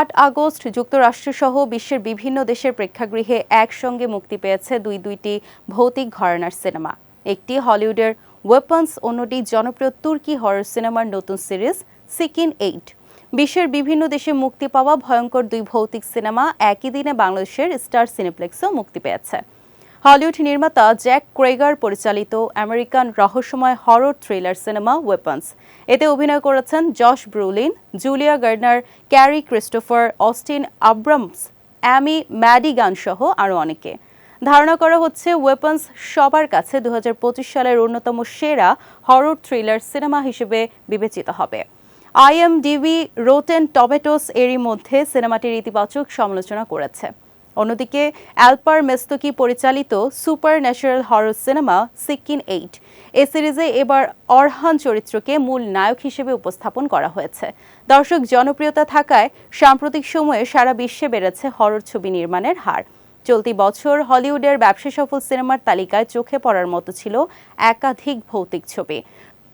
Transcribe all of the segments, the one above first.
আট আগস্ট যুক্তরাষ্ট্রসহ বিশ্বের বিভিন্ন দেশের প্রেক্ষাগৃহে একসঙ্গে মুক্তি পেয়েছে দুই দুইটি ভৌতিক ঘরানার সিনেমা। একটি হলিউডের ওয়েপন্স অন্যটি জনপ্রিয় তুর্কি হরর সিনেমার নতুন সিরিজ সিকিন এইট বিশ্বের বিভিন্ন দেশে মুক্তি পাওয়া ভয়ঙ্কর দুই ভৌতিক সিনেমা একই দিনে বাংলাদেশের স্টার সিনেপ্লেক্সেও মুক্তি পেয়েছে। হলিউড নির্মাতা জ্যাক ক্রেগার পরিচালিত আমেরিকান রহস্যময় হরর থ্রিলার সিনেমা ওয়েপন্স এতে অভিনয় করেছেন Josh Brolin, Julia Garner Cary Christopher, Austin Abrams, Amy Madigan সহ আরও অনেকে। ধারণা করা হচ্ছে ওয়েপন্স সবার কাছে দু হাজার পঁচিশ সালের অন্যতম সেরা হরর থ্রিলার সিনেমা হিসেবে বিবেচিত হবে। আইএমডিবি, রোটেন টমেটোস এরই মধ্যে সিনেমাটির ইতিবাচক সমালোচনা করেছে। অন্যদিকে অ্যালপার মেস্তকি পরিচালিত supernatural horror cinema Siccin eight এ সিরিজে এবার অরহান চরিত্রকে মূল নায়ক হিসেবে উপস্থাপন করা হয়েছে। দর্শক, জনপ্রিয়তা থাকায় সাম্প্রতিক সময়ে সারা বিশ্বে বেড়েছে হরর ছবি নির্মাণের হার। চলতি বছর হলিউডের ব্যবসা সফল সিনেমার তালিকায় চোখে পড়ার মতো ছিল একাধিক ভৌতিক ছবি।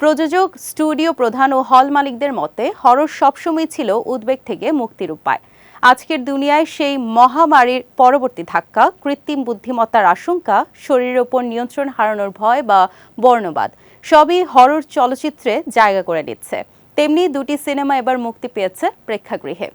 প্রযোজক, স্টুডিও প্রধান ও হল মালিকদের মতে, হরর সবসময় ছিল উদ্বেগ থেকে মুক্তির উপায়। আজকের দুনিয়ায় সেই মহামারীর পরবর্তী ধাক্কা, কৃত্রিম বুদ্ধিমত্তার আশঙ্কা, শরীরের ওপর নিয়ন্ত্রণ হারানোর ভয় বা বর্ণবাদ, সবই হরর চলচ্চিত্রে জায়গা করে নিচ্ছে। তেমনি দুটি সিনেমা এবার মুক্তি পেয়েছে প্রেক্ষাগৃহে।